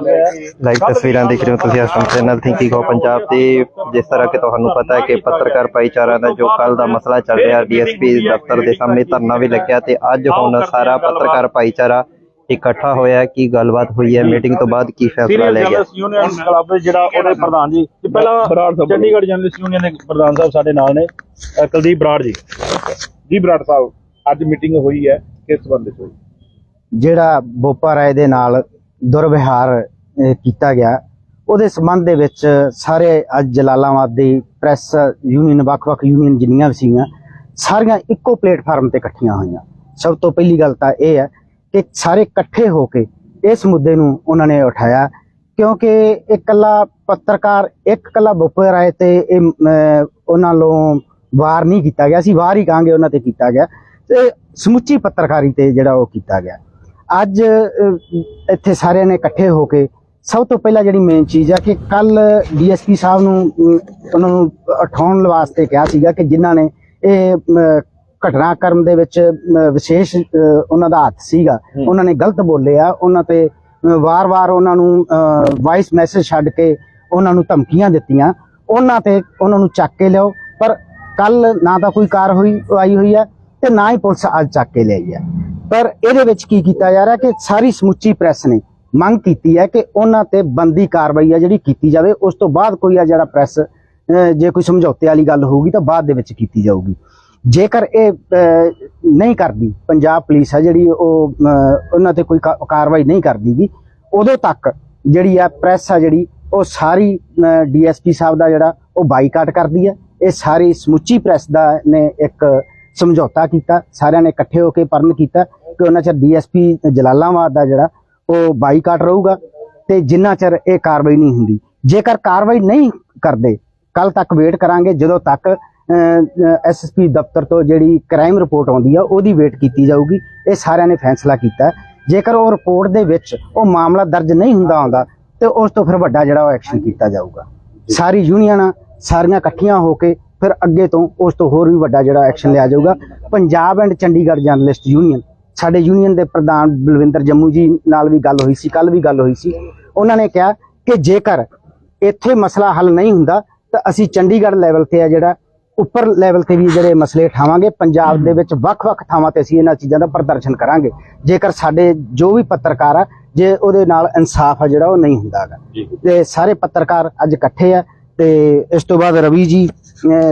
Live ਤਸਵੀਰਾਂ ਦੇਖ ਰਹੇ ਹੋ ਤੁਸੀਂ ਅਸਮ ਚੈਨਲ ਥਿੰਕਿੰਗ ਹੋ। ਪੰਜਾਬ ਤੇ ਜਿਸ ਤਰ੍ਹਾਂ ਕਿ ਤੁਹਾਨੂੰ ਪਤਾ ਹੈ ਕਿ ਪੱਤਰਕਾਰ ਭਾਈਚਾਰਾ ਦਾ ਜੋ ਕੱਲ ਦਾ ਮਸਲਾ ਚੱਲ ਰਿਹਾ ਡੀਐਸਪੀ ਦਫ਼ਤਰ ਦੇ ਸਾਹਮਣੇ ਧਰਨਾ ਵੀ ਲੱਗਿਆ ਤੇ ਅੱਜ ਹੁਣ ਸਾਰਾ ਪੱਤਰਕਾਰ ਭਾਈਚਾਰਾ ਇਕੱਠਾ ਹੋਇਆ। ਕੀ ਗੱਲਬਾਤ ਹੋਈ ਹੈ? ਮੀਟਿੰਗ ਤੋਂ ਬਾਅਦ ਕੀ ਫੈਸਲਾ ਲਿਆ ਗਿਆ? ਯੂਨੀਅਨ ਕਲੱਬ ਜਿਹੜਾ ਉਹਦੇ ਪ੍ਰਧਾਨ ਜੀ। ਤੇ ਪਹਿਲਾਂ ਚੰਡੀਗੜ੍ਹ ਜਰਨਲਿਸਟ ਯੂਨੀਅਨ ਦੇ ਪ੍ਰਧਾਨ ਸਾਹਿਬ ਸਾਡੇ ਨਾਲ ਨੇ ਕੁਲਦੀਪ ਬਰਾੜ ਜੀ। ਜੀ ਬਰਾੜ ਸਾਹਿਬ ਅੱਜ ਮੀਟਿੰਗ ਹੋਈ ਹੈ। ਕਿਸ ਸੰਬੰਧ ਵਿੱਚ ਹੋਈ? ਜਿਹੜਾ ਬੋਪਾ ਰਾਏ ਦੇ ਨਾਲ ਦੁਰਵਿਹਾਰ ਕੀਤਾ ਗਿਆ। ਉਹਦੇ ਸੰਬੰਧ ਦੇ ਵਿੱਚ ਸਾਰੇ ਅੱਜ ਜਲਾਲਾਬਾਦ ਦੀ ਪ੍ਰੈਸ ਯੂਨੀਅਨ, ਵੱਖ-ਵੱਖ ਯੂਨੀਅਨ ਜਿੰਨੀਆਂ ਵੀ ਸੀਗੀਆਂ, ਸਾਰੀਆਂ ਇੱਕੋ ਪਲੇਟਫਾਰਮ ਤੇ ਇਕੱਠੀਆਂ ਹੋਈਆਂ। ਸਭ ਤੋਂ ਪਹਿਲੀ ਗੱਲ ਤਾਂ ਇਹ ਹੈ ਕਿ ਸਾਰੇ ਇਕੱਠੇ ਹੋ ਕੇ ਇਸ ਮੁੱਦੇ ਨੂੰ ਉਹਨਾਂ ਨੇ ਉਠਾਇਆ, ਕਿਉਂਕਿ ਇਕੱਲਾ ਪੱਤਰਕਾਰ, ਇੱਕ ਇਕੱਲਾ ਬੋਪਾ ਰਾਏ ਤੇ ਇਹ ਉਹਨਾਂ ਨੂੰ ਵਾਰ ਨਹੀਂ ਕੀਤਾ ਗਿਆ। ਸੀ ਵਾਰ ਹੀ ਕਹਾਂਗੇ ਉਹਨਾਂ ਤੇ ਕੀਤਾ ਗਿਆ। ਤੇ ਸਮੁੱਚੀ ਪੱਤਰਕਾਰੀ ਤੇ ਜਿਹੜਾ ਉਹ ਕੀਤਾ ਗਿਆ। ਅੱਜ ਇੱਥੇ ਸਾਰਿਆਂ ਨੇ ਇਕੱਠੇ ਹੋ ਕੇ ਸਭ ਤੋਂ ਪਹਿਲਾਂ ਜਿਹੜੀ ਮੇਨ ਚੀਜ਼ ਆ ਕਿ ਕੱਲ ਡੀਐਸਪੀ ਸਾਹਿਬ ਨੂੰ ਉਹਨਾਂ ਨੂੰ ਉਠਾਉਣ ਵਾਸਤੇ ਕਿਹਾ ਸੀਗਾ ਕਿ ਜਿਨ੍ਹਾਂ ਨੇ ਇਹ ਅਮ, ਘਟਨਾਕ੍ਰਮ ਦੇ ਵਿੱਚ ਵਿਸ਼ੇਸ਼ ਉਹਨਾਂ ਦਾ ਹੱਥ ਸੀਗਾ। ਉਹਨਾਂ ਨੇ ਗਲਤ ਬੋਲੇ ਆ। ਉਹਨਾਂ ਤੇ ਵਾਰ-ਵਾਰ ਉਹਨਾਂ ਨੂੰ ਵਾਇਸ ਮੈਸੇਜ ਛੱਡ ਕੇ ਉਹਨਾਂ ਨੂੰ ਧਮਕੀਆਂ ਦਿੱਤੀਆਂ। ਉਹਨਾਂ ਤੇ ਉਹਨਾਂ ਨੂੰ ਚੱਕ ਕੇ ਲਿਓ ਪਰ ਕੱਲ ਨਾ ਤਾਂ ਕੋਈ ਕਾਰ ਹੋਈ ਆਈ ਹੋਈ ਹੈ ਤੇ ਨਾ ਹੀ ਪੁਲਿਸ ਅੱਜ ਚੱਕ ਕੇ ਲਿਆਈ ਹੈ ਪਰ ਇਹਦੇ ਵਿੱਚ ਕੀ ਕੀਤਾ ਜਾ ਰਿਹਾ ਕਿ ਸਾਰੀ ਸਮੁੱਚੀ ਪ੍ਰੈਸ ਨੇ ਮੰਗ ਕੀਤੀ ਹੈ ਕਿ ਉਹਨਾਂ ਤੇ ਬੰਦੀ ਕਾਰਵਾਈ ਆ ਜਿਹੜੀ ਕੀਤੀ ਜਾਵੇ, ਉਸ ਤੋਂ ਬਾਅਦ ਕੋਈ ਆ ਜਿਹੜਾ ਪ੍ਰੈਸ ਜੇ ਕੋਈ ਸਮਝੌਤੇ ਵਾਲੀ ਗੱਲ ਹੋਊਗੀ ਤਾਂ ਬਾਅਦ ਦੇ ਵਿੱਚ ਕੀਤੀ ਜਾਊਗੀ। ਜੇਕਰ ਇਹ ਨਹੀਂ ਕਰਦੀ, ਪੰਜਾਬ ਪੁਲਿਸ ਆ ਜਿਹੜੀ ਉਹ ਉਹਨਾਂ ਤੇ ਕੋਈ ਕਾ- ਕਾਰਵਾਈ ਨਹੀਂ ਕਰਦੀਗੀ ਉਦੋਂ ਤੱਕ ਜਿਹੜੀ ਆ ਪ੍ਰੈਸ ਆ ਜਿਹੜੀ, ਉਹ ਸਾਰੀ ਡੀਐਸਪੀ ਸਾਹਿਬ ਦਾ ਜਿਹੜਾ ਉਹ ਬਾਈਕਾਟ ਕਰਦੀ ਹੈ ਇਹ ਸਾਰੀ ਸਮੁੱਚੀ ਪ੍ਰੈਸ ਦਾ ਨੇ ਇੱਕ ਸਮਝੌਤਾ ਕੀਤਾ, ਸਾਰਿਆਂ ਨੇ ਇਕੱਠੇ ਹੋ ਕੇ ਪਰਨ ਕੀਤਾ ਕਿ ਉਹਨਾਂ ਚਿਰ ਡੀਐਸਪੀ ਜਲਾਲਾਬਾਦ ਦਾ ਜਿਹੜਾ ਉਹ ਬਾਈਕਾਟ ਰਹੂਗਾ ਤੇ ਜਿੰਨਾ ਚਿਰ ਇਹ ਕਾਰਵਾਈ ਨਹੀਂ ਹੁੰਦੀ। ਜੇਕਰ ਕਾਰਵਾਈ ਨਹੀਂ ਕਰਦੇ ਕੱਲ ਤੱਕ ਵੇਟ ਕਰਾਂਗੇ, ਜਦੋਂ ਤੱਕ ਐਸਐਸਪੀ ਦਫ਼ਤਰ ਤੋਂ ਜਿਹੜੀ ਕ੍ਰਾਈਮ ਰਿਪੋਰਟ ਆਉਂਦੀ ਆ, ਉਹਦੀ ਵੇਟ ਕੀਤੀ ਜਾਊਗੀ। ਇਹ ਸਾਰਿਆਂ ਨੇ ਫੈਸਲਾ ਕੀਤਾ। ਜੇਕਰ ਉਹ ਰਿਪੋਰਟ ਦੇ ਵਿੱਚ ਉਹ ਮਾਮਲਾ ਦਰਜ ਨਹੀਂ ਹੁੰਦਾ ਆਉਂਦਾ, ਤੇ ਉਸ ਤੋਂ ਫਿਰ ਵੱਡਾ ਜਿਹੜਾ ਉਹ ਐਕਸ਼ਨ ਕੀਤਾ ਜਾਊਗਾ। ਸਾਰੀ ਯੂਨੀਅਨਾਂ ਸਾਰੀਆਂ ਇਕੱਠੀਆਂ ਹੋ ਕੇ ਫਿਰ ਅੱਗੇ ਤੋਂ ਉਸ ਤੋਂ ਹੋਰ ਵੀ ਵੱਡਾ ਜਿਹੜਾ ਐਕਸ਼ਨ ਲਿਆ ਜਾਊਗਾ। Punjab and Chandigarh journalist union ਸਾਡੇ ਯੂਨੀਅਨ ਦੇ ਪ੍ਰਧਾਨ ਬਲਵਿੰਦਰ ਜੰਮੂ ਜੀ ਨਾਲ ਵੀ ਗੱਲ ਹੋਈ ਸੀ ਕੱਲ ਵੀ ਗੱਲ ਹੋਈ ਸੀ। ਉਹਨਾਂ ਨੇ ਕਿਹਾ ਕਿ ਜੇਕਰ ਇੱਥੇ ਮਸਲਾ ਹੱਲ ਨਹੀਂ ਹੁੰਦਾ ਤਾਂ ਅਸੀਂ ਚੰਡੀਗੜ੍ਹ ਲੈਵਲ ਤੇ ਆ ਜਿਹੜਾ ਉੱਪਰ ਲੈਵਲ ਤੇ ਵੀ ਜਿਹੜੇ ਮਸਲੇ ਉਠਾਵਾਂਗੇ ਪੰਜਾਬ ਦੇ ਵਿੱਚ ਵੱਖ-ਵੱਖ ਥਾਵਾਂ ਤੇ ਅਸੀਂ ਇਹਨਾਂ ਚੀਜ਼ਾਂ ਦਾ ਪ੍ਰਦਰਸ਼ਨ ਕਰਾਂਗੇ। ਜੇਕਰ ਸਾਡੇ ਜੋ ਵੀ ਪੱਤਰਕਾਰ ਆ ਜੇ ਉਹਦੇ ਨਾਲ ਇਨਸਾਫ ਆ ਜਿਹੜਾ ਉਹ ਨਹੀਂ ਹੁੰਦਾਗਾ ਤੇ ਸਾਰੇ ਪੱਤਰਕਾਰ ਅੱਜ ਇਕੱਠੇ ਆ ਤੇ ਇਸ ਤੋਂ ਬਾਅਦ ਰਵੀ ਜੀ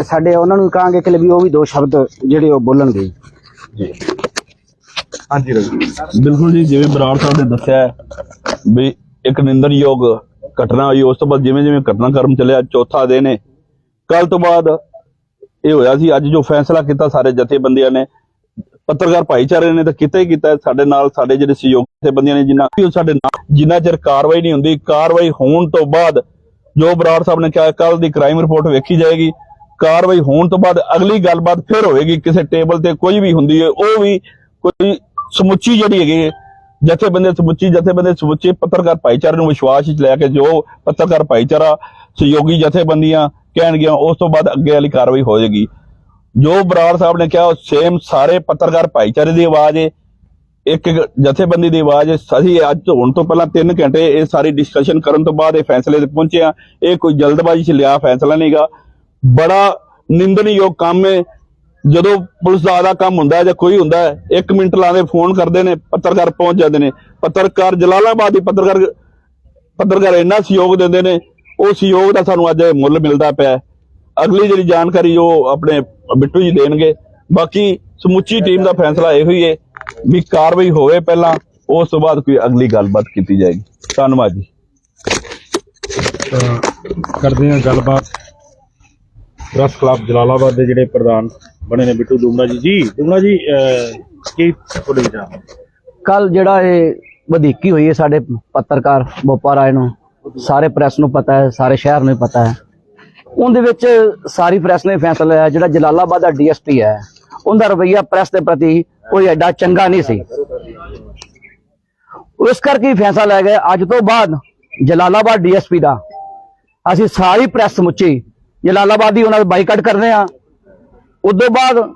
ਸਾਡੇ ਉਹਨਾਂ ਨੂੰ ਕਹਾਂਗੇ ਕਿ ਵੀ ਉਹ ਵੀ ਦੋ ਸ਼ਬਦ ਜਿਹੜੇ ਉਹ ਬੋਲਣਗੇ ਹਾਂਜੀ ਰਵੀ ਬਿਲਕੁਲ ਜੀ ਜਿਵੇਂ ਬਰਾੜ ਸਾਹਿਬ ਨੇ ਦੱਸਿਆ ਹੈ ਵੀ ਇੱਕ ਨਿੰਦਣਯੋਗ ਘਟਨਾ ਹੋਈ ਉਸ ਤੋਂ ਬਾਅਦ ਜਿਵੇਂ ਜਿਵੇਂ ਘਟਨਾਕ੍ਰਮ ਚੱਲਿਆ ਚੌਥਾ ਦਿਨ ਹੈ ਕੱਲ ਤੋਂ ਬਾਅਦ ਇਹ ਹੋਇਆ ਸੀ ਅੱਜ ਜੋ ਫੈਸਲਾ ਕੀਤਾ ਸਾਰੇ ਜਥੇਬੰਦੀਆਂ ਨੇ ਪੱਤਰਕਾਰ ਭਾਈਚਾਰੇ ਨੇ ਤਾਂ ਕੀਤਾ ਹੀ ਕੀਤਾ। ਸਾਡੇ ਨਾਲ ਸਾਡੇ ਜਿਹੜੇ ਸਹਿਯੋਗ ਜਥੇਬੰਦੀਆਂ ਨੇ ਜਿਨ੍ਹਾਂ ਵੀ ਸਾਡੇ ਨਾਲ ਜਿੰਨਾ ਚਿਰ ਕਾਰਵਾਈ ਨਹੀਂ ਹੁੰਦੀ ਕਾਰਵਾਈ ਹੋਣ ਤੋਂ ਬਾਅਦ ਜੋ ਬਰਾੜ ਸਾਹਿਬ ਨੇ ਕਿਹਾ ਕੱਲ ਦੀ ਕ੍ਰਾਈਮ ਰਿਪੋਰਟ ਵੇਖੀ ਜਾਏਗੀ ਕਾਰਵਾਈ ਹੋਣ ਤੋਂ ਬਾਅਦ ਅਗਲੀ ਗੱਲਬਾਤ ਫਿਰ ਹੋਏਗੀ ਕਿਸੇ ਟੇਬਲ ਤੇ ਕੋਈ ਵੀ ਹੁੰਦੀ ਹੈ ਉਹ ਵੀ ਕੋਈ ਸਮੁੱਚੀ ਜਿਹੜੀ ਹੈਗੀ ਹੈ, ਜਥੇਬੰਦੀ ਸਮੁੱਚੀ ਜਥੇਬੰਦੀ ਸਮੁੱਚੇ ਪੱਤਰਕਾਰ ਭਾਈਚਾਰੇ ਨੂੰ ਵਿਸ਼ਵਾਸ ਵਿੱਚ ਲੈ ਕੇ ਜੋ ਪੱਤਰਕਾਰ ਭਾਈਚਾਰਾ ਸਹਿਯੋਗੀ ਜਥੇਬੰਦੀਆਂ ਕਹਿਣਗੀਆਂ ਉਸ ਤੋਂ ਬਾਅਦ ਅੱਗੇ ਵਾਲੀ ਕਾਰਵਾਈ ਹੋਏਗੀ ਜੋ ਬਰਾੜ ਸਾਹਿਬ ਨੇ ਕਿਹਾ ਉਹ ਸੇਮ ਸਾਰੇ ਪੱਤਰਕਾਰ ਭਾਈਚਾਰੇ ਦੀ ਆਵਾਜ਼ ਹੈ ਇੱਕ ਜਥੇਬੰਦੀ ਦੀ ਆਵਾਜ਼ ਹੈ। ਅਸੀਂ ਅੱਜ ਤੋਂ ਹੁਣ ਤੋਂ ਪਹਿਲਾਂ 3 ਘੰਟੇ ਇਹ ਸਾਰੀ ਡਿਸਕਸ਼ਨ ਕਰਨ ਤੋਂ ਬਾਅਦ ਇਹ ਫੈਸਲੇ ਤੇ ਪਹੁੰਚੇ ਆ ਇਹ ਕੋਈ ਜਲਦਬਾਜ਼ੀ 'ਚ ਲਿਆ ਫੈਸਲਾ ਨਹੀਂਗਾ ਬੜਾ ਨਿੰਦਣਯੋਗ ਕੰਮ ਹੈ ਜਦੋਂ ਪੁਲਿਸ ਦਾ ਆਦਾ ਕੰਮ ਹੁੰਦਾ ਹੈ ਜਾਂ ਕੋਈ ਹੁੰਦਾ ਹੈ 1 ਮਿੰਟ ਲਾਉਂਦੇ ਫੋਨ ਕਰਦੇ ਨੇ, ਪੱਤਰਕਾਰ ਪਹੁੰਚ ਜਾਂਦੇ ਨੇ। ਪੱਤਰਕਾਰ ਜਲਾਲਾਬਾਦ ਦੀ ਪੱਤਰਕਾਰ ਪੱਤਰਕਾਰ ਇੰਨਾ ਸਹਿਯੋਗ ਦਿੰਦੇ ਨੇ, ਉਹ ਸਹਿਯੋਗ ਦਾ ਸਾਨੂੰ ਅੱਜ ਮੁੱਲ ਮਿਲਦਾ ਪਿਆ ਅਗਲੀ ਜਿਹੜੀ ਜਾਣਕਾਰੀ ਉਹ ਆਪਣੇ ਬਿੱਟੂ ਜੀ ਦੇਣਗੇ। ਬਾਕੀ ਸਮੁੱਚੀ ਟੀਮ ਦਾ ਫੈਸਲਾ ਇਹੋ ਹੀ ਹੈ ਵੀ ਕਾਰਵਾਈ ਹੋਵੇ ਪਹਿਲਾਂ, ਉਸ ਤੋਂ ਬਾਅਦ ਕੋਈ ਅਗਲੀ ਗੱਲਬਾਤ ਕੀਤੀ ਜਾਏਗੀ। ਧੰਨਵਾਦ ਜੀ। ਕਰਦੇ ਹਾਂ ਗੱਲਬਾਤ। ਪ੍ਰੈਸ ਕਲੱਬ ਜਲਾਲਾਬਾਦ ਦੇ ਜਿਹੜੇ ਪ੍ਰਧਾਨ ਬਣੇ ਨੇ ਬਿੱਟੂ ਦੁਮਨਾ ਜੀ। ਜੀ, ਦੁਮਨਾ ਜੀ ਕੀ ਤੁਹਾਡੇ ਵਿਚਾਰ ਕੱਲ ਜਿਹੜਾ ਇਹ ਵਧੀਕੀ ਹੋਈ ਹੈ ਸਾਡੇ ਪੱਤਰਕਾਰ ਬੋਪਾ ਰਾਏ ਨੂੰ। ਸਾਰੇ ਪ੍ਰੈਸ ਨੂੰ ਪਤਾ ਹੈ, ਸਾਰੇ ਸ਼ਹਿਰ ਨੂੰ ਪਤਾ ਹੈ। ਉਹਦੇ ਵਿੱਚ ਸਾਰੀ ਪ੍ਰੈਸ ਨੇ ਫੈਸਲਾ ਲਿਆ, ਜਿਹੜਾ ਜਲਾਲਾਬਾਦ ਦਾ ਡੀਐਸਪੀ ਹੈ, ਉਹਦਾ ਰਵਈਆ ਪ੍ਰੈਸ ਦੇ ਪ੍ਰਤੀ ਕੋਈ ਐਡਾ ਚੰਗਾ ਨਹੀਂ ਸੀ। ਉਸ ਕਰਕੇ ਫੈਸਲਾ ਲਿਆ ਗਿਆ। ਅੱਜ ਤੋਂ ਬਾਅਦ ਜਲਾਲਾਬਾਦ ਡੀਐਸਪੀ ਦਾ ਅਸੀਂ ਸਾਰੀ ਪ੍ਰੈਸ ਸਮੁੱਚੀ ਜਲਾਲਾਬਾਦ ਦੀ ਉਹਨਾਂ ਦਾ ਬਾਈਕਾਟ ਕਰਦੇ ਆ ਉਸ ਤੋਂ ਬਾਅਦ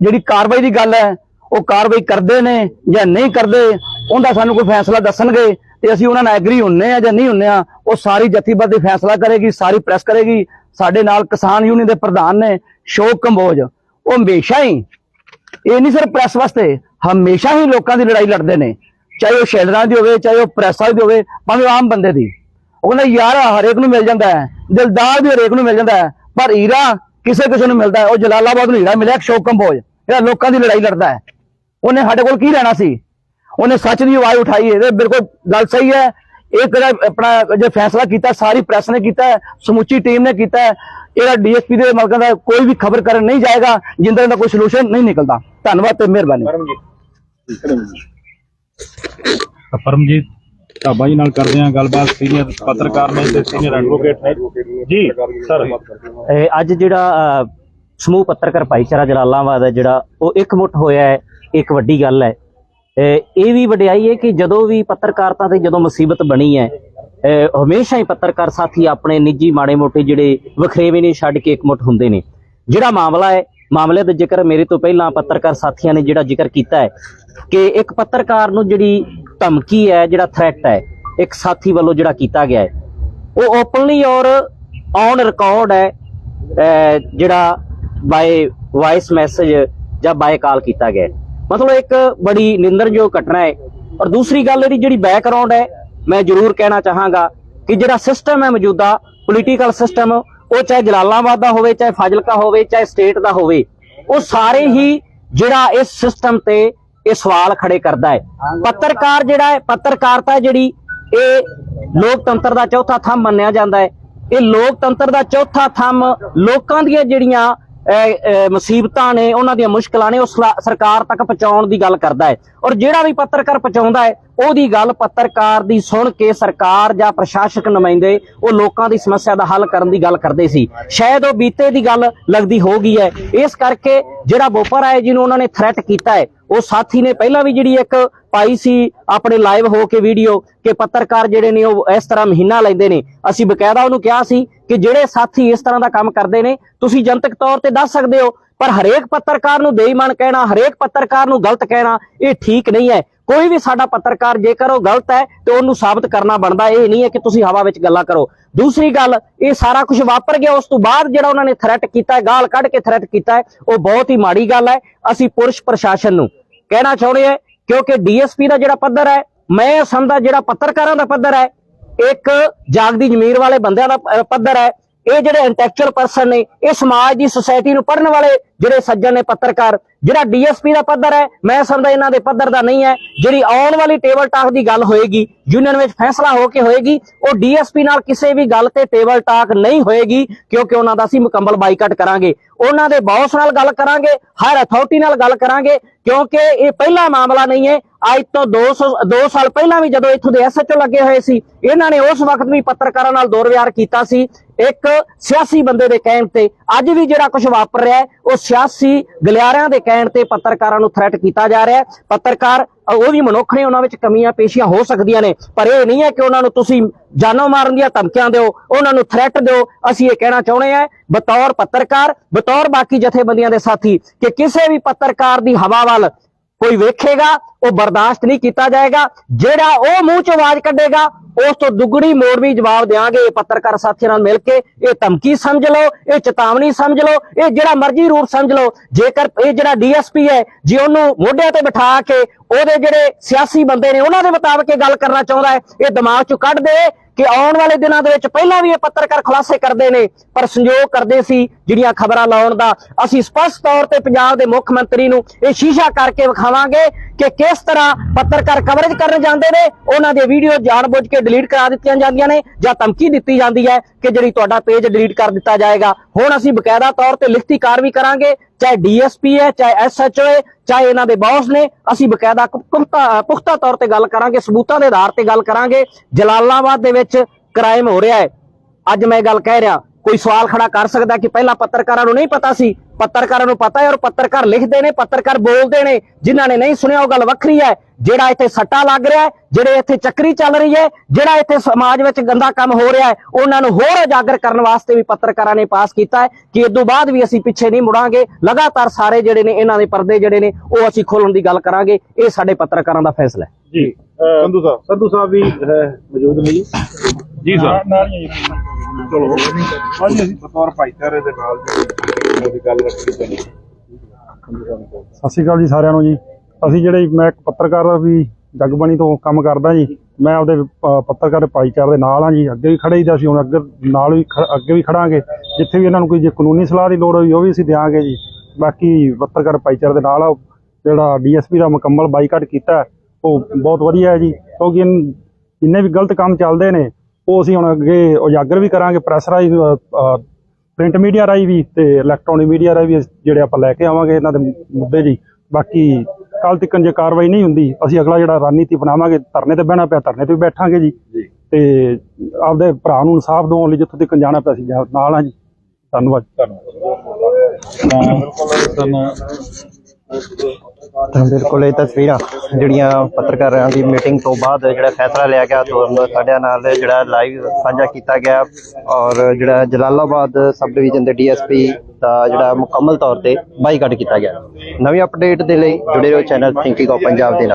ਜਿਹੜੀ ਕਾਰਵਾਈ ਦੀ ਗੱਲ ਹੈ, ਉਹ ਕਾਰਵਾਈ ਕਰਦੇ ਨੇ ਜਾਂ ਨਹੀਂ ਕਰਦੇ, ਉਹਦਾ ਸਾਨੂੰ ਕੋਈ ਫੈਸਲਾ ਦੱਸਣਗੇ ਤੇ ਅਸੀਂ ਉਹਨਾਂ ਨਾਲ ਐਗਰੀ ਹੁੰਨੇ ਆ ਜਾਂ ਨਹੀਂ ਹੁੰਨੇ ਆ, ਉਹ ਸਾਰੀ ਜਥੇਬੰਦੀ ਫੈਸਲਾ ਕਰੇਗੀ, ਸਾਰੀ ਪ੍ਰੈਸ ਕਰੇਗੀ। ਸਾਡੇ ਨਾਲ ਕਿਸਾਨ ਯੂਨੀਅਨ ਦੇ ਪ੍ਰਧਾਨ ਨੇ, ਸ਼ੋਕ ਕੰਬੋਜ। ਉਹ ਹਮੇਸ਼ਾ ਹੀ, ਇਹ ਨਹੀਂ ਸਿਰਫ ਪ੍ਰੈਸ ਵਾਸਤੇ, ਹਮੇਸ਼ਾ ਹੀ ਲੋਕਾਂ ਦੀ ਲੜਾਈ ਲੜਦੇ ਨੇ। ਚਾਹੇ ਉਹ ਸ਼ੈਲਰਾਂ ਦੀ ਹੋਵੇ, ਚਾਹੇ ਉਹ ਪ੍ਰੈਸਾਂ ਦੀ ਹੋਵੇ, ਭਾਵੇਂ ਆਮ ਬੰਦੇ ਦੀ। ਉਹ ਕਹਿੰਦਾ ਯਾਰ ਹਰੇਕ ਨੂੰ ਮਿਲ ਜਾਂਦਾ ਹੈ। ਦਿਲਦਾਰ ਵੀ ਹਰੇਕ ਨੂੰ ਮਿਲ ਜਾਂਦਾ ਹੈ। ਪਰ ਹੀਰਾ ਕਿਸੇ ਕਿਸੇ ਨੂੰ ਮਿਲਦਾ ਹੈ। ਉਹ ਜਲਾਲਾਬਾਦ ਨੂੰ ਹੀਰਾ ਮਿਲਿਆ ਸ਼ੋਕ ਕੰਬੋਜ। ਜਿਹੜਾ ਲੋਕਾਂ ਦੀ ਲੜਾਈ ਲੜਦਾ ਹੈ। ਉਹਨੇ ਸਾਡੇ ਕੋਲ ਕੀ ਲੈਣਾ ਸੀ? ਉਹਨੇ ਸੱਚ ਦੀ ਆਵਾਜ਼ ਉਠਾਈ ਹੈ। ਇਹ ਬਿਲਕੁਲ ਗੱਲ ਸਹੀ ਹੈ। ਇਹ ਕਿਹੜਾ ਆਪਣਾ ਜੇ ਫੈਸਲਾ ਕੀਤਾ ਸਾਰੀ ਪ੍ਰੈਸ ਨੇ ਕੀਤਾ ਸਮੁੱਚੀ ਟੀਮ ਨੇ ਕੀਤਾ ਹੈ। ਇਹਦਾ ਡੀਐਸਪੀ ਦੇ ਮਲਕਾਂ ਦਾ ਕੋਈ ਵੀ ਖਬਰ ਕਰਨ ਨਹੀਂ ਜਾਏਗਾ। ਜਿੰਦੇ ਦਾ ਕੋਈ ਸੋਲੂਸ਼ਨ ਨਹੀਂ ਨਿਕਲਦਾ। ਧੰਨਵਾਦ ਤੇ ਮਿਹਰਬਾਨੀ। ਪਰਮਜੀਤ ਢਾਬਾ ਜੀ ਨਾਲ ਕਰਦੇ ਹਾਂ ਗੱਲਬਾਤ। ਸੀਨੀਅਰ ਪੱਤਰਕਾਰ ਨੇ ਤੇ ਸੀਨੀਅਰ ਐਡਵੋਕੇਟ ਨੇ। ਜੀ ਸਰ ਅੱਜ ਜਿਹੜਾ ਸਮੂਹ ਪੱਤਰਕਾਰ ਭਾਈਚਾਰਾ ਜਲਾਲਾਬਾਦ ਹੈ, ਜਿਹੜਾ ਉਹ ਇਕਮੁੱਠ ਹੋਇਆ ਹੈ, ਇੱਕ ਵੱਡੀ ਗੱਲ ਹੈ। ਇਹ ਵੀ ਵਡਿਆਈ ਹੈ ਕਿ ਜਦੋਂ ਵੀ ਪੱਤਰਕਾਰਤਾ ਤੇ ਜਦੋਂ ਮੁਸੀਬਤ ਬਣੀ ਹੈ ਹਮੇਸ਼ਾ ਹੀ ਪੱਤਰਕਾਰ ਸਾਥੀ ਆਪਣੇ ਨਿੱਜੀ, ਮਾੜੇ, ਮੋਟੇ ਜਿਹੜੇ ਵਖਰੇਵੇਂ ਨੇ, ਛੱਡ ਕੇ ਇਕਮੁੱਠ ਹੁੰਦੇ ਨੇ। ਜਿਹੜਾ ਮਾਮਲਾ ਹੈ, ਮਾਮਲੇ ਦਾ ਜ਼ਿਕਰ ਮੇਰੇ ਤੋਂ ਪਹਿਲਾਂ ਪੱਤਰਕਾਰ ਸਾਥੀਆਂ ਨੇ ਜਿਹੜਾ ਜ਼ਿਕਰ ਕੀਤਾ ਹੈ ਕਿ ਇੱਕ ਪੱਤਰਕਾਰ ਨੂੰ ਜਿਹੜੀ ਧਮਕੀ ਹੈ, ਜਿਹੜਾ ਥ੍ਰੈਟ ਹੈ, ਇੱਕ ਸਾਥੀ ਵੱਲੋਂ ਜਿਹੜਾ ਕੀਤਾ ਗਿਆ ਹੈ। ਉਹ ਓਪਨਲੀ ਔਰ ਔਨ ਰਿਕਾਰਡ ਹੈ ਜਿਹੜਾ ਬਾਈ ਵਾਇਸ ਮੈਸੇਜ ਜਾਂ ਬਾਈ ਕਾਲ ਕੀਤਾ ਗਿਆ ਮਤਲਬ ਇੱਕ ਬੜੀ ਨਿੰਦਰਯੋਗ ਘਟਨਾ ਹੈ। ਔਰ ਦੂਸਰੀ ਗੱਲ ਇਹਦੀ ਜਿਹੜੀ ਬੈਕਗ੍ਰਾਉਂਡ ਹੈ, ਮੈਂ ਜ਼ਰੂਰ ਕਹਿਣਾ ਚਾਹਾਂਗਾ ਕਿ ਜਿਹੜਾ ਸਿਸਟਮ ਹੈ ਮੌਜੂਦਾ ਪੋਲੀਟੀਕਲ ਸਿਸਟਮ ਉਹ ਚਾਹੇ ਜਲਾਲਾਬਾਦ ਦਾ ਹੋਵੇ, ਚਾਹੇ ਫਾਜ਼ਿਲਕਾ ਹੋਵੇ, ਚਾਹੇ ਸਟੇਟ ਦਾ ਹੋਵੇ, ਉਹ ਸਾਰੇ ਹੀ ਜਿਹੜਾ ਇਸ ਸਿਸਟਮ ਤੇ ਇਹ ਸਵਾਲ ਖੜੇ ਕਰਦਾ ਹੈ। ਪੱਤਰਕਾਰ ਜਿਹੜਾ ਹੈ ਪੱਤਰਕਾਰਤਾ ਜਿਹੜੀ ਇਹ ਲੋਕਤੰਤਰ ਦਾ ਚੌਥਾ ਥੰਮ ਮੰਨਿਆ ਜਾਂਦਾ ਹੈ। ਇਹ ਲੋਕਤੰਤਰ ਦਾ ਚੌਥਾ ਥੰਮ ਲੋਕਾਂ ਦੀਆਂ ਜਿਹੜੀਆਂ ਮੁਸੀਬਤਾਂ ਨੇ ਉਹਨਾਂ ਦੀਆਂ ਮੁਸ਼ਕਲਾਂ ਨੇ ਉਹ ਸਰਕਾਰ ਤੱਕ ਪਹੁੰਚਾਉਣ ਦੀ ਗੱਲ ਕਰਦਾ ਹੈ। ਔਰ ਜਿਹੜਾ ਵੀ ਪੱਤਰਕਾਰ ਪਹੁੰਚਾਉਂਦਾ ਹੈ ਉਹਦੀ ਗੱਲ ਪੱਤਰਕਾਰ ਦੀ ਸੁਣ ਕੇ ਸਰਕਾਰ ਜਾਂ ਪ੍ਰਸ਼ਾਸਕ ਨੁਮਾਇੰਦੇ ਉਹ ਲੋਕਾਂ ਦੀ ਸਮੱਸਿਆ ਦਾ ਹੱਲ ਕਰਨ ਦੀ ਗੱਲ ਕਰਦੇ ਸੀ। ਸ਼ਾਇਦ ਉਹ ਬੀਤੇ ਦੀ ਗੱਲ ਲੱਗਦੀ ਹੋ ਗਈ ਹੈ। ਇਸ ਕਰਕੇ ਜਿਹੜਾ ਬੋਪਰ ਆਏ ਜਿਹਨੂੰ ਉਹਨਾਂ ਨੇ ਥ੍ਰੈਟ ਕੀਤਾ ਹੈ ਉਹ ਸਾਥੀ ਨੇ ਪਹਿਲਾਂ ਵੀ ਜਿਹੜੀ ਇੱਕ ਪਾਈ ਸੀ ਆਪਣੇ ਲਾਈਵ ਹੋ ਕੇ ਵੀਡੀਓ ਕਿ ਪੱਤਰਕਾਰ ਜਿਹੜੇ ਨੇ ਉਹ ਇਸ ਤਰ੍ਹਾਂ ਮਹੀਨਾ ਲੈਂਦੇ ਨੇ। ਅਸੀਂ ਬਕਾਇਦਾ ਉਹਨੂੰ ਕਿਹਾ ਸੀ ਕਿ ਜਿਹੜੇ ਸਾਥੀ ਇਸ ਤਰ੍ਹਾਂ ਦਾ ਕੰਮ ਕਰਦੇ ਨੇ, ਤੁਸੀਂ ਜਨਤਕ ਤੌਰ ਤੇ ਦੱਸ ਸਕਦੇ ਹੋ, ਪਰ ਹਰੇਕ ਪੱਤਰਕਾਰ ਨੂੰ ਬੇਈਮਾਨ ਕਹਿਣਾ, ਹਰੇਕ ਪੱਤਰਕਾਰ ਨੂੰ ਗਲਤ ਕਹਿਣਾ, ਇਹ ਠੀਕ ਨਹੀਂ ਹੈ। ਕੋਈ ਵੀ ਸਾਡਾ ਪੱਤਰਕਾਰ ਜੇਕਰ ਉਹ ਗਲਤ ਹੈ ਤੇ ਉਹਨੂੰ ਸਾਬਤ ਕਰਨਾ ਬਣਦਾ, ਇਹ ਨਹੀਂ ਹੈ ਕਿ ਤੁਸੀਂ ਹਵਾ ਵਿੱਚ ਗੱਲਾਂ ਕਰੋ। ਦੂਸਰੀ ਗੱਲ, ਇਹ ਸਾਰਾ ਕੁਝ ਵਾਪਰ ਗਿਆ, ਉਸ ਤੋਂ ਬਾਅਦ ਜਿਹੜਾ ਉਹਨਾਂ ਨੇ ਥ੍ਰੈਟ ਕੀਤਾ ਗਾਲ ਕੱਢ ਕੇ ਥ੍ਰੈਟ ਕੀਤਾ ਹੈ, ਉਹ ਬਹੁਤ ਹੀ ਮਾੜੀ ਗੱਲ ਹੈ। ਅਸੀਂ ਪੁਰਸ਼ ਪ੍ਰਸ਼ਾਸਨ ਨੂੰ ਕਹਿਣਾ ਚਾਹੁੰਦੇ ਹਾਂ, ਕਿਉਂਕਿ ਡੀਐਸਪੀ ਦਾ ਜਿਹੜਾ ਪੱਧਰ ਹੈ, ਮੈਂ ਸਮਝਦਾ ਜਿਹੜਾ ਪੱਤਰਕਾਰਾਂ ਦਾ ਪੱਧਰ ਹੈ, ਇੱਕ ਜਾਗਦੀ ਜ਼ਮੀਰ ਵਾਲੇ ਬੰਦਿਆਂ ਦਾ ਪੱਧਰ ਹੈ ਇਹ ਜਿਹੜੇ ਇੰਟੈਕਚੁਅਲ ਪਰਸਨ ਨੇ, ਇਹ ਸਮਾਜ ਦੀ ਸੁਸਾਇਟੀ ਨੂੰ ਪੜਨ ਵਾਲੇ ਜਿਹੜੇ ਸੱਜਣ ਨੇ ਪੱਤਰਕਾਰ, ਜਿਹੜਾ ਡੀਐਸਪੀ ਦਾ ਪੱਧਰ ਹੈ, ਮੈਂ ਸਮਝਦਾ ਇਹਨਾਂ ਦੇ ਪੱਧਰ ਦਾ ਨਹੀਂ ਹੈ, ਜਿਹੜੀ ਆਉਣ ਵਾਲੀ ਟੇਬਲ ਟਾਕ ਦੀ ਗੱਲ ਹੋਏਗੀ ਯੂਨੀਅਨ ਵਿੱਚ ਫੈਸਲਾ ਹੋ ਕੇ ਹੋਏਗੀ, ਉਹ ਡੀਐਸਪੀ ਨਾਲ ਕਿਸੇ ਵੀ ਗੱਲ ਤੇ ਟੇਬਲ ਟਾਕ ਨਹੀਂ ਹੋਏਗੀ, ਕਿਉਂਕਿ ਉਹਨਾਂ ਦਾ ਅਸੀਂ ਮੁਕੰਮਲ ਬਾਈਕਾਟ ਕਰਾਂਗੇ। ਉਹਨਾਂ ਦੇ ਬੌਸ ਨਾਲ ਗੱਲ ਕਰਾਂਗੇ, ਹਰ ਅਥਾਰਟੀ ਨਾਲ ਗੱਲ ਕਰਾਂਗੇ, ਕਿਉਂਕਿ ਇਹ ਪਹਿਲਾ ਮਾਮਲਾ ਨਹੀਂ ਹੈ ਅੱਜ ਤੋਂ 200 2 ਸਾਲ ਪਹਿਲਾਂ ਵੀ ਜਦੋਂ ਇੱਥੋਂ ਦੇ ਐਸਐਚਓ ਲੱਗੇ ਹੋਏ ਸੀ, ਇਹਨਾਂ ਨੇ ਉਸ ਵਕਤ ਵੀ ਪੱਤਰਕਾਰਾਂ ਨਾਲ ਦੁਰਵਿਹਾਰ ਕੀਤਾ ਸੀ। ਇੱਕ ਸਿਆਸੀ ਬੰਦੇ ਦੇ ਕਹਿਣ ਤੇ, ਅੱਜ ਵੀ ਜਿਹੜਾ ਕੁਝ ਵਾਪਰ ਰਿਹਾ ਉਹ ਸਿਆਸੀ ਗਲਿਆਰਿਆਂ ਦੇ ਕਹਿਣ ਤੇ ਪੱਤਰਕਾਰਾਂ ਨੂੰ ਥ੍ਰੈਟ ਕੀਤਾ ਜਾ ਰਿਹਾ ਪੱਤਰਕਾਰ ਉਹ ਵੀ ਮਨੁੱਖ ਨੇ ਉਹਨਾਂ ਵਿੱਚ ਕਮੀਆਂ ਪੇਸ਼ੀਆਂ ਹੋ ਸਕਦੀਆਂ ਨੇ, ਪਰ ਇਹ ਨਹੀਂ ਹੈ ਕਿ ਉਹਨਾਂ ਨੂੰ ਤੁਸੀਂ ਜਾਨੋਂ ਮਾਰਨ ਦੀਆਂ ਧਮਕੀਆਂ ਦਿਓ, ਉਹਨਾਂ ਨੂੰ ਥ੍ਰੈਟ ਦਿਓ। ਅਸੀਂ ਇਹ ਕਹਿਣਾ ਚਾਹੁੰਦੇ ਹਾਂ, ਬਤੌਰ ਪੱਤਰਕਾਰ, ਬਤੌਰ ਬਾਕੀ ਜਥੇਬੰਦੀਆਂ ਦੇ ਸਾਥੀ, ਕਿ ਕਿਸੇ ਵੀ ਪੱਤਰਕਾਰ ਦੀ ਹਵਾ ਵੱਲ ਕੋਈ ਵੇਖੇਗਾ, ਉਹ ਬਰਦਾਸ਼ਤ ਨਹੀਂ ਕੀਤਾ ਜਾਏਗਾ। ਜਿਹੜਾ ਉਹ ਮੂੰਹ ਚ ਆਵਾਜ਼ ਕੱਢੇਗਾ, ਉਸ ਤੋਂ ਦੁੱਗਣੀ ਮੋੜਵੀਂ ਜਵਾਬ ਦੇਾਂਗੇ ਇਹ ਪੱਤਰਕਾਰ ਸਾਥੀਆਂ ਨਾਲ ਮਿਲ ਕੇ। ਇਹ ਧਮਕੀ ਸਮਝ ਲਓ, ਇਹ ਚੇਤਾਵਨੀ ਸਮਝ ਲਓ, ਇਹ ਜਿਹੜਾ ਮਰਜ਼ੀ ਰੂਪ ਸਮਝ ਲਓ। ਜੇਕਰ ਇਹ ਜਿਹੜਾ ਡੀਐਸਪੀ ਹੈ, ਜੇ ਉਹਨੂੰ ਮੋਢਿਆਂ ਤੇ ਬਿਠਾ ਕੇ ਉਹਦੇ ਜਿਹੜੇ ਸਿਆਸੀ ਬੰਦੇ ਨੇ, ਉਹਨਾਂ ਦੇ ਮੁਤਾਬਕ ਇਹ ਗੱਲ ਕਰਨਾ ਚਾਹੁੰਦਾ ਹੈ। ਇਹ ਦਿਮਾਗ ਚੋਂ ਕੱਢ ਦੇ ਕਿ ਆਉਣ ਵਾਲੇ ਦਿਨਾਂ ਦੇ ਵਿੱਚ ਪਹਿਲਾਂ ਵੀ ਇਹ ਪੱਤਰਕਾਰ ਖੁਲਾਸੇ ਕਰਦੇ ਨੇ, ਪਰ ਸੰਯੋਗ ਕਰਦੇ ਸੀ ਜਿਹੜੀਆਂ ਖਬਰਾਂ ਲਾਉਣ ਦਾ। ਅਸੀਂ ਸਪਸ਼ਟ ਤੌਰ ਤੇ ਪੰਜਾਬ ਦੇ ਮੁੱਖ ਮੰਤਰੀ ਨੂੰ ਇਹ ਸ਼ੀਸ਼ਾ ਕਰਕੇ ਵਿਖਾਵਾਂਗੇ ਕਿ ਕਿਸ ਤਰ੍ਹਾਂ ਪੱਤਰਕਾਰ ਕਵਰੇਜ ਕਰਨ ਜਾਂਦੇ ਨੇ, ਉਹਨਾਂ ਦੇ ਵੀਡੀਓ ਜਾਣਬੁੱਝ ਕੇ ਡਿਲੀਟ ਕਰਾ ਦਿੱਤੀਆਂ ਜਾਂਦੀਆਂ ਨੇ ਜਾਂ ਧਮਕੀ ਦਿੱਤੀ ਜਾਂਦੀ ਹੈ ਕਿ ਜਿਹੜੀ ਤੁਹਾਡਾ ਪੇਜ ਡਿਲੀਟ ਕਰ ਦਿੱਤਾ ਜਾਏਗਾ। ਹੁਣ ਅਸੀਂ ਬਕਾਇਦਾ ਤੌਰ ਤੇ ਲਿਖਤੀ ਕਾਰਵਾਈ ਕਰਾਂਗੇ। ਚਾਹੇ ਡੀਐਸਪੀ ਹੈ, ਚਾਹੇ ਐਸਐਚਓ ਹੈ, ਚਾਹੇ ਇਹਨਾਂ ਦੇ ਬੌਸ ਨੇ, ਅਸੀਂ ਬਕਾਇਦਾ ਪੁਖਤਾ ਪੁਖਤਾ ਤੌਰ ਤੇ ਗੱਲ ਕਰਾਂਗੇ, ਸਬੂਤਾਂ ਦੇ ਆਧਾਰ ਤੇ ਗੱਲ ਕਰਾਂਗੇ। ਜਲਾਲਾਬਾਦ ਦੇ ਵਿੱਚ ਕ੍ਰਾਈਮ ਹੋ ਰਿਹਾ ਹੈ। ਅੱਜ ਮੈਂ ਇਹ ਗੱਲ ਕਹਿ ਰਿਹਾ, ਕੋਈ ਸਵਾਲ ਖੜਾ ਕਰ ਸਕਦਾ ਕਿ ਪਹਿਲਾਂ ਪੱਤਰਕਾਰਾਂ ਨੂੰ ਨਹੀਂ ਪਤਾ ਸੀ ਪੱਤਰਕਾਰਾਂ ਨੂੰ ਪਤਾ ਹੈ ਔਰ ਪੱਤਰਕਾਰ ਲਿਖਦੇ ਨੇ ਪੱਤਰਕਾਰ ਬੋਲਦੇ ਨੇ ਜਿਨ੍ਹਾਂ ਨੇ ਨਹੀਂ ਸੁਣਿਆ ਉਹ ਗੱਲ ਵੱਖਰੀ ਹੈ। ਜਿਹੜਾ ਇੱਥੇ ਸੱਟਾ ਲੱਗ ਰਿਹਾ ਹੈ ਜਿਹੜੇ ਇੱਥੇ ਚੱਕਰੀ ਚੱਲ ਰਹੀ ਹੈ ਜਿਹੜਾ ਇੱਥੇ ਸਮਾਜ ਵਿੱਚ ਗੰਦਾ ਕੰਮ ਹੋ ਰਿਹਾ ਹੈ ਉਹਨਾਂ ਨੂੰ ਹੋਰ ਉਜਾਗਰ ਕਰਨ ਵਾਸਤੇ ਵੀ ਪੱਤਰਕਾਰਾਂ ਨੇ ਪਾਸ ਕੀਤਾ ਹੈ ਕਿ ਇਸ ਤੋਂ ਬਾਅਦ ਵੀ ਅਸੀਂ ਪਿੱਛੇ ਨਹੀਂ ਮੁੜਾਂਗੇ। ਲਗਾਤਾਰ ਸਾਰੇ ਜਿਹੜੇ ਨੇ ਇਹਨਾਂ ਦੇ ਪਰਦੇ ਜਿਹੜੇ ਨੇ ਉਹ ਅਸੀਂ ਖੋਲਣ ਦੀ ਗੱਲ ਕਰਾਂਗੇ। ਇਹ ਸਾਡੇ ਪੱਤਰਕਾਰਾਂ ਦਾ ਫੈਸਲਾ ਹੈ। ਜੀ ਸੰਧੂ ਸਾਹਿਬ। ਸੰਧੂ ਸਾਹਿਬ ਵੀ ਹੈ ਮੌਜੂਦ ਨੇ ਜੀ। ਜੀ ਸਰ। ਚਲੋ। ਹਾਂਜੀ ਅਸੀਂ ਬਤੌਰ ਭਾਈਚਾਰੇ ਦੇ ਨਾਲ ਜਿਹੜੀ ਗੱਲ ਰੱਖੀ ਜਾਂਦੀ ਸਤਿ ਸ਼੍ਰੀ ਅਕਾਲ ਜੀ ਸਾਰਿਆਂ ਨੂੰ ਜੀ। ਅਸੀਂ ਜਿਹੜੇ ਮੈਂ ਇੱਕ ਪੱਤਰਕਾਰ ਵੀ ਜਗਬਾਣੀ ਤੋਂ ਕੰਮ ਕਰਦਾ ਜੀ ਮੈਂ ਆਪਦੇ ਪੱਤਰਕਾਰ ਭਾਈਚਾਰੇ ਦੇ ਨਾਲ ਹਾਂ ਜੀ। ਅੱਗੇ ਵੀ ਖੜੇ ਹੀ ਤੇ ਅਸੀਂ ਹੁਣ ਅੱਗੇ ਨਾਲ ਵੀ ਅੱਗੇ ਵੀ ਖੜਾਂਗੇ। ਜਿੱਥੇ ਵੀ ਇਹਨਾਂ ਨੂੰ ਕੋਈ ਜੇ ਕਾਨੂੰਨੀ ਸਲਾਹ ਦੀ ਲੋੜ ਹੋਈ ਉਹ ਵੀ ਅਸੀਂ ਦਿਆਂਗੇ ਜੀ। ਬਾਕੀ ਪੱਤਰਕਾਰ ਭਾਈਚਾਰੇ ਦੇ ਨਾਲ ਆ, ਜਿਹੜਾ ਡੀਐਸਪੀ ਦਾ ਮੁਕੰਮਲ ਬਾਈਕਾਟ ਕੀਤਾ ਉਹ ਬਹੁਤ ਵਧੀਆ ਹੈ ਜੀ। ਕਿਉਂਕਿ ਜਿੰਨੇ ਵੀ ਗਲਤ ਕੰਮ ਚੱਲਦੇ ਨੇ ਉਹ ਅਸੀਂ ਹੁਣ ਅੱਗੇ ਉਜਾਗਰ ਵੀ ਕਰਾਂਗੇ ਪ੍ਰੈਸ ਰਾਹੀਂ ਪ੍ਰਿੰਟ ਮੀਡੀਆ ਰਾਹੀਂ ਵੀ ਤੇ ਇਲੈਕਟ੍ਰੋਨਿਕ ਮੀਡੀਆ ਰਾਹੀਂ ਵੀ ਜਿਹੜੇ ਆਪਾਂ ਲੈ ਕੇ ਆਵਾਂਗੇ ਇਹਨਾਂ ਦੇ ਮੁੱਦੇ ਜੀ। ਬਾਕੀ ਕੱਲ ਤੱਕ ਜੇ ਕਾਰਵਾਈ ਨਹੀਂ ਹੁੰਦੀ ਅਸੀਂ ਅਗਲਾ ਜਿਹੜਾ ਰਣਨੀਤੀ ਬਣਾਵਾਂਗੇ ਧਰਨੇ ਤੇ ਬਹਿਣਾ ਪਿਆ ਧਰਨੇ ਤੇ ਵੀ ਬੈਠਾਂਗੇ ਜੀ। ਤੇ ਆਪਦੇ ਭਰਾ ਨੂੰ ਇਨਸਾਫ ਦਿਵਾਉਣ ਲਈ ਜਿੱਥੋਂ ਤੱਕ ਜਾਣਾ ਪਿਆ ਸੀ ਨਾਲ ਹਾਂ ਜੀ। ਧੰਨਵਾਦ। ਤਾਂ ਬਿਲਕੁਲ ਇਹ ਤਸਵੀਰਾਂ ਜਿਹੜੀਆਂ ਪੱਤਰਕਾਰਾਂ ਦੀ ਮੀਟਿੰਗ ਤੋਂ ਬਾਅਦ ਜਿਹੜਾ ਫੈਸਲਾ ਲਿਆ ਗਿਆ ਤੁਹਾਨੂੰ ਸਾਡੇ ਨਾਲ ਜਿਹੜਾ ਲਾਈਵ ਸਾਂਝਾ ਕੀਤਾ ਗਿਆ ਔਰ ਜਿਹੜਾ ਜਲਾਲਾਬਾਦ ਸਬ ਡਿਵੀਜ਼ਨ ਦੇ ਡੀਐਸਪੀ ਦਾ ਜਿਹੜਾ ਮੁਕੰਮਲ ਤੌਰ ਤੇ ਬਾਈਕਾਟ ਕੀਤਾ ਗਿਆ। ਨਵੀਂ ਅਪਡੇਟ ਦੇ ਲਈ ਜੁੜੇ ਰਹੋ ਚੈਨਲ ਥਿੰਕਿੰਗ ਆਫ ਪੰਜਾਬ ਦੇ ਨਾਲ।